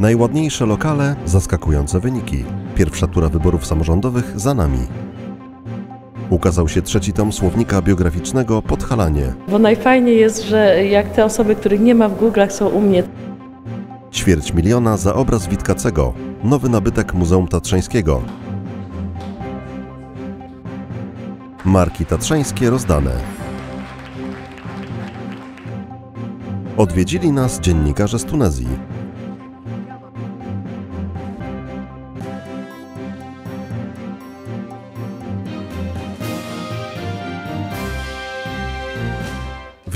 Najładniejsze lokale, zaskakujące wyniki. Pierwsza tura wyborów samorządowych za nami. Ukazał się trzeci tom słownika biograficznego Podhalanie. Bo najfajniej jest, że jak te osoby, których nie ma w Google'ach są u mnie, Ćwierć miliona za obraz Witkacego. Nowy nabytek Muzeum Tatrzańskiego. Marki tatrzańskie rozdane. Odwiedzili nas dziennikarze z Tunezji.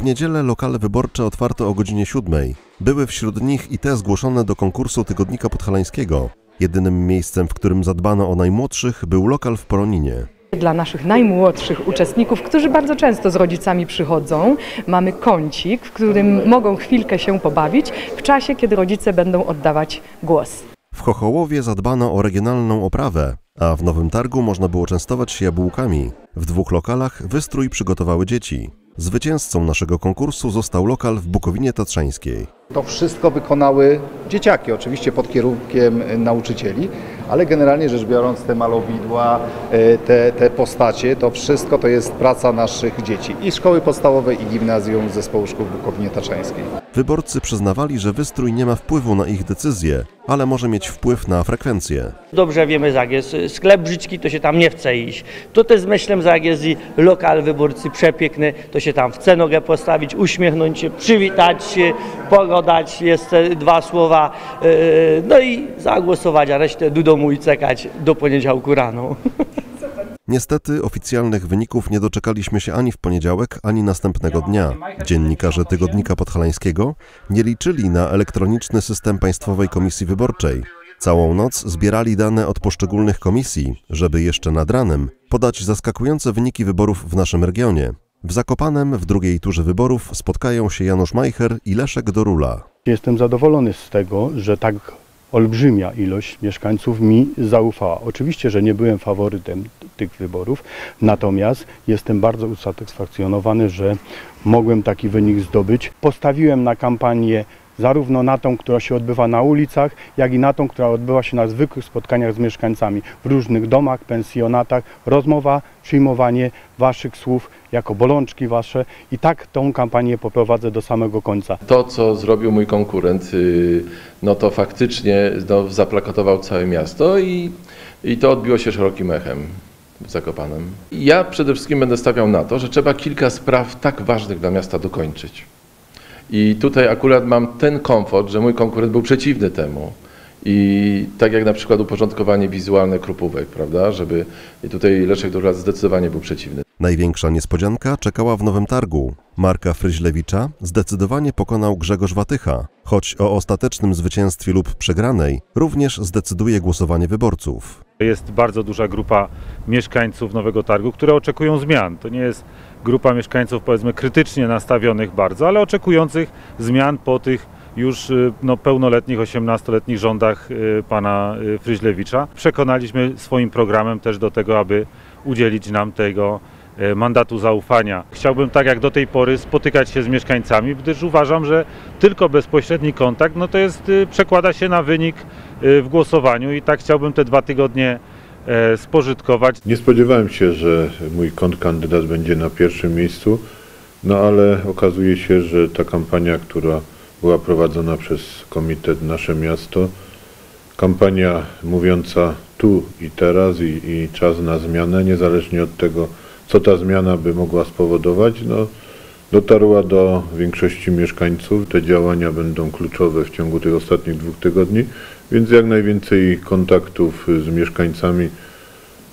Niedzielę lokale wyborcze otwarte o godzinie 7. Były wśród nich i te zgłoszone do konkursu Tygodnika Podhalańskiego. Jedynym miejscem, w którym zadbano o najmłodszych, był lokal w Poroninie. Dla naszych najmłodszych uczestników, którzy bardzo często z rodzicami przychodzą, mamy kącik, w którym mogą chwilkę się pobawić w czasie, kiedy rodzice będą oddawać głos. W Chochołowie zadbano o regionalną oprawę, a w Nowym Targu można było częstować się jabłkami. W dwóch lokalach wystrój przygotowały dzieci. Zwycięzcą naszego konkursu został lokal w Bukowinie Tatrzańskiej. To wszystko wykonały dzieciaki, oczywiście pod kierunkiem e, nauczycieli, ale generalnie rzecz biorąc te malowidła, e, te, te postacie, to wszystko to jest praca naszych dzieci i szkoły podstawowej i gimnazjum zespołu szkół w Bukowinie Taczańskiej. Wyborcy przyznawali, że wystrój nie ma wpływu na ich decyzje, ale może mieć wpływ na frekwencję. Dobrze wiemy, że jak jest sklep brzydki, to się tam nie chce iść. To też myślę, że jak jest lokal wyborcy przepiękny, to się tam chce nogę postawić, uśmiechnąć się, przywitać się, pogadać jeszcze dwa słowa, yy, no i zagłosować, a resztę do domu i czekać do poniedziałku rano. Niestety oficjalnych wyników nie doczekaliśmy się ani w poniedziałek, ani następnego dnia. Dziennikarze Tygodnika Podhalańskiego nie liczyli na elektroniczny system Państwowej Komisji Wyborczej. Całą noc zbierali dane od poszczególnych komisji, żeby jeszcze nad ranem podać zaskakujące wyniki wyborów w naszym regionie. W Zakopanem w drugiej turze wyborów spotkają się Janusz Majcher i Leszek Dorula. Jestem zadowolony z tego, że tak olbrzymia ilość mieszkańców mi zaufała. Oczywiście, że nie byłem faworytem tych wyborów, natomiast jestem bardzo usatysfakcjonowany, że mogłem taki wynik zdobyć. Postawiłem na kampanię zarówno na tą, która się odbywa na ulicach, jak i na tą, która odbywa się na zwykłych spotkaniach z mieszkańcami w różnych domach, pensjonatach. Rozmowa, przyjmowanie Waszych słów jako bolączki Wasze i tak tą kampanię poprowadzę do samego końca. To, co zrobił mój konkurent, yy, no to faktycznie no, zaplakatował całe miasto i, i to odbiło się szerokim echem Zakopanem. Ja przede wszystkim będę stawiał na to, że trzeba kilka spraw tak ważnych dla miasta dokończyć. I tutaj akurat mam ten komfort, że mój konkurent był przeciwny temu. I tak jak na przykład uporządkowanie wizualne krupówek, prawda, żeby i tutaj Leszek Durlat zdecydowanie był przeciwny. Największa niespodzianka czekała w Nowym Targu. Marka Fryźlewicza zdecydowanie pokonał Grzegorz Watycha, choć o ostatecznym zwycięstwie lub przegranej również zdecyduje głosowanie wyborców. Jest bardzo duża grupa mieszkańców Nowego Targu, które oczekują zmian. To nie jest grupa mieszkańców powiedzmy krytycznie nastawionych bardzo, ale oczekujących zmian po tych już y, no, pełnoletnich, 18-letnich rządach y, pana y, Fryźlewicza. Przekonaliśmy swoim programem też do tego, aby udzielić nam tego mandatu zaufania. Chciałbym tak jak do tej pory spotykać się z mieszkańcami, gdyż uważam, że tylko bezpośredni kontakt no to jest, przekłada się na wynik w głosowaniu i tak chciałbym te dwa tygodnie spożytkować. Nie spodziewałem się, że mój kontrkandydat będzie na pierwszym miejscu, no ale okazuje się, że ta kampania, która była prowadzona przez komitet Nasze Miasto, kampania mówiąca tu i teraz i, i czas na zmianę, niezależnie od tego, co ta zmiana by mogła spowodować, no, dotarła do większości mieszkańców. Te działania będą kluczowe w ciągu tych ostatnich dwóch tygodni, więc jak najwięcej kontaktów z mieszkańcami.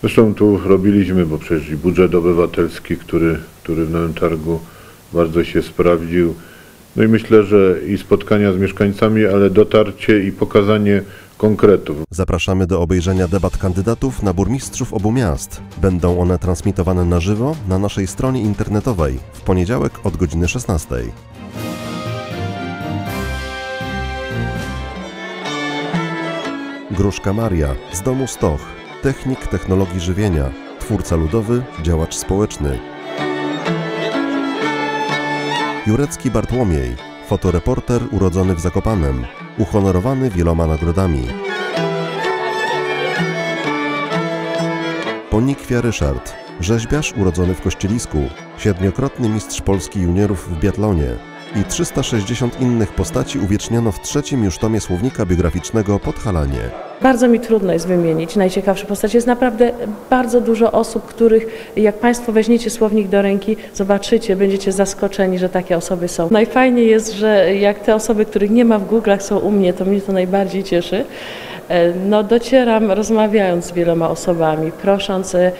Zresztą tu robiliśmy, bo przecież i budżet obywatelski, który, który w Nowym Targu bardzo się sprawdził. No i myślę, że i spotkania z mieszkańcami, ale dotarcie i pokazanie konkretów. Zapraszamy do obejrzenia debat kandydatów na burmistrzów obu miast. Będą one transmitowane na żywo na naszej stronie internetowej w poniedziałek od godziny 16. Gruszka Maria z domu Stoch, technik technologii żywienia, twórca ludowy, działacz społeczny. Jurecki Bartłomiej, fotoreporter urodzony w Zakopanem, uhonorowany wieloma nagrodami. Ponikwia Ryszard, rzeźbiarz urodzony w Kościelisku, siedmiokrotny mistrz Polski juniorów w biatlonie i 360 innych postaci uwieczniono w trzecim już tomie słownika biograficznego Podhalanie. Bardzo mi trudno jest wymienić najciekawsze postacie. Jest naprawdę bardzo dużo osób, których jak Państwo weźmiecie słownik do ręki, zobaczycie, będziecie zaskoczeni, że takie osoby są. Najfajniej jest, że jak te osoby, których nie ma w Google'ach są u mnie, to mnie to najbardziej cieszy. E, No docieram rozmawiając z wieloma osobami, prosząc, e,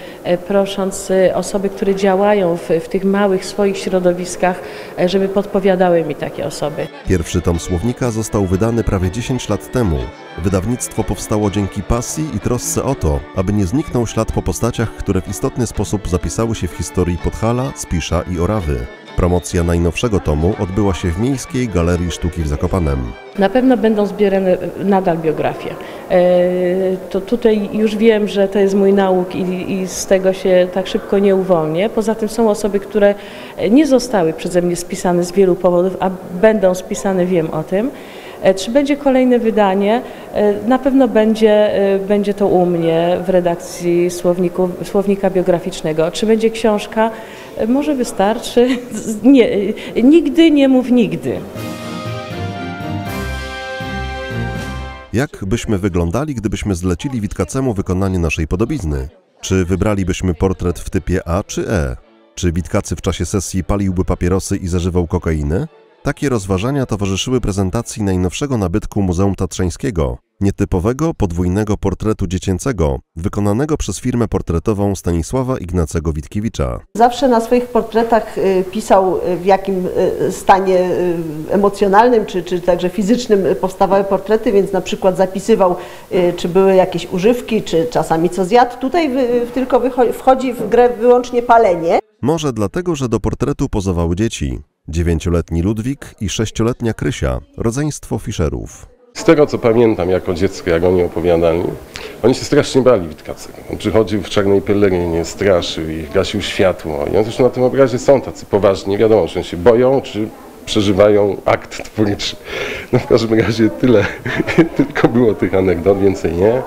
prosząc e, osoby, które działają w, w tych małych swoich środowiskach, żeby podpowiadały mi takie osoby. Pierwszy tom słownika został wydany prawie 10 lat temu. Wydawnictwo powstało dzięki pasji i trosce o to, aby nie zniknął ślad po postaciach, które w istotny sposób zapisały się w historii Podhala, Spisza i Orawy. Promocja najnowszego tomu odbyła się w Miejskiej Galerii Sztuki w Zakopanem. Na pewno będą zbierane nadal biografie. E, To tutaj już wiem, że to jest mój nauk i, i z tego się tak szybko nie uwolnię. Poza tym są osoby, które nie zostały przeze mnie spisane z wielu powodów, a będą spisane, wiem o tym. E, Czy będzie kolejne wydanie? E, Na pewno będzie, e, będzie to u mnie w redakcji słowniku, słownika biograficznego. Czy będzie książka? Może wystarczy. Nie, nigdy nie mów nigdy. Jak byśmy wyglądali, gdybyśmy zlecili Witkacemu wykonanie naszej podobizny? Czy wybralibyśmy portret w typie A czy E? Czy Witkacy w czasie sesji paliłby papierosy i zażywał kokainę? Takie rozważania towarzyszyły prezentacji najnowszego nabytku Muzeum Tatrzańskiego, nietypowego podwójnego portretu dziecięcego, wykonanego przez firmę portretową Stanisława Ignacego Witkiewicza. Zawsze na swoich portretach y, pisał, y, w jakim y, stanie emocjonalnym czy, czy także fizycznym powstawały portrety, więc na przykład zapisywał, czy były jakieś używki, czy czasami co zjadł. Tutaj wy- tylko wchodzi w grę wyłącznie palenie. Może dlatego, że do portretu pozowały dzieci. Dziewięcioletni Ludwik i sześcioletnia Krysia, rodzeństwo Fischerów. Z tego co pamiętam jako dziecko, jak oni opowiadali, oni się strasznie bali Witkacego. On przychodził w czarnej pelerynie, straszył ich, gasił światło. I on zresztą na tym obrazie są tacy poważni. Wiadomo, czy oni się boją, czy przeżywają akt twórczy. No w każdym razie tyle tylko było tych anegdot, więcej nie.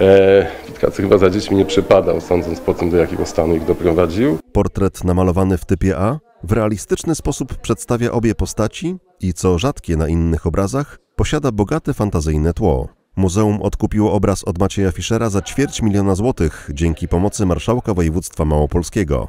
E, Witkacy chyba za dziećmi nie przepadał, sądząc po tym, do jakiego stanu ich doprowadził. Portret namalowany w typie A w realistyczny sposób przedstawia obie postaci i, co rzadkie na innych obrazach, posiada bogate fantazyjne tło. Muzeum odkupiło obraz od Macieja Fischera za ćwierć miliona złotych dzięki pomocy marszałka województwa małopolskiego.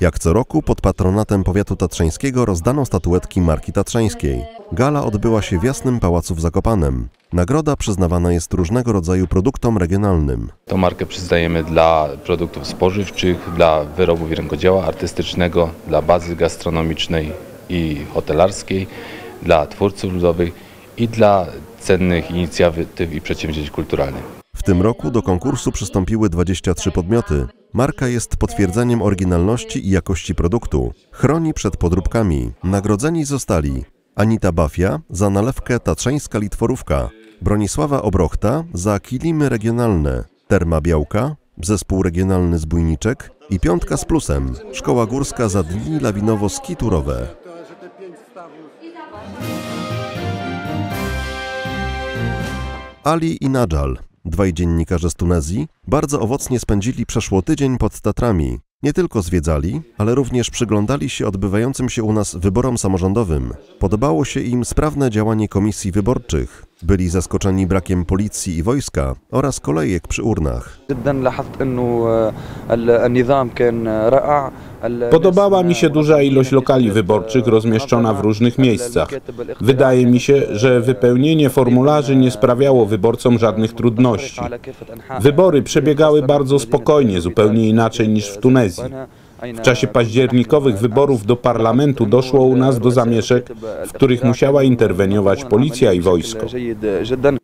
Jak co roku pod patronatem powiatu tatrzańskiego rozdano statuetki marki tatrzańskiej. Gala odbyła się w Jasnym Pałacu w Zakopanem. Nagroda przyznawana jest różnego rodzaju produktom regionalnym. Tą markę przyznajemy dla produktów spożywczych, dla wyrobów rękodzieła artystycznego, dla bazy gastronomicznej i hotelarskiej, dla twórców ludowych i dla cennych inicjatyw i przedsięwzięć kulturalnych. W tym roku do konkursu przystąpiły 23 podmioty. Marka jest potwierdzeniem oryginalności i jakości produktu. Chroni przed podróbkami. Nagrodzeni zostali Anita Bafia za nalewkę Tatrzańska Litworówka, Bronisława Obrochta za kilimy regionalne, Terma Białka, Zespół Regionalny Zbójniczek i Piątka z Plusem, Szkoła Górska za dni lawinowo-skiturowe. Ali i Nadżal, dwaj dziennikarze z Tunezji, bardzo owocnie spędzili przeszło tydzień pod Tatrami. Nie tylko zwiedzali, ale również przyglądali się odbywającym się u nas wyborom samorządowym. Podobało się im sprawne działanie komisji wyborczych. Byli zaskoczeni brakiem policji i wojska oraz kolejek przy urnach. Podobała mi się duża ilość lokali wyborczych rozmieszczona w różnych miejscach. Wydaje mi się, że wypełnienie formularzy nie sprawiało wyborcom żadnych trudności. Wybory przebiegały bardzo spokojnie, zupełnie inaczej niż w Tunezji. W czasie październikowych wyborów do parlamentu doszło u nas do zamieszek, w których musiała interweniować policja i wojsko.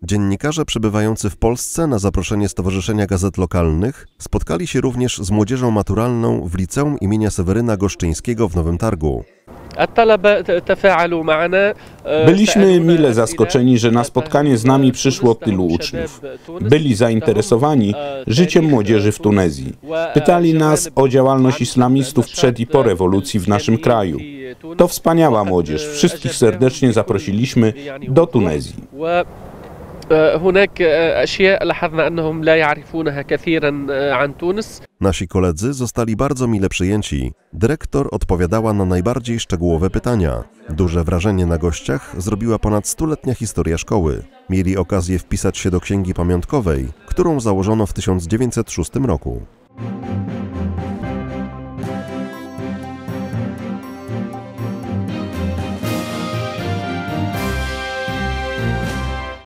Dziennikarze przebywający w Polsce na zaproszenie Stowarzyszenia Gazet Lokalnych spotkali się również z młodzieżą maturalną w liceum imienia Seweryna Goszczyńskiego w Nowym Targu. Byliśmy mile zaskoczeni, że na spotkanie z nami przyszło tylu uczniów. Byli zainteresowani życiem młodzieży w Tunezji. Pytali nas o działalność islamistów przed i po rewolucji w naszym kraju. To wspaniała młodzież. Wszystkich serdecznie zaprosiliśmy do Tunezji. هناك أشياء لاحظنا أنهم لا يعرفونها كثيرا عن تونس Nasi koledzy zostali bardzo mile przyjęci. Dyrektor odpowiadała na najbardziej szczegółowe pytania. Duże wrażenie na gościach zrobiła ponad stuletnia historia szkoły. Mieli okazję wpisać się do księgi pamiątkowej, którą założono w 1906 roku.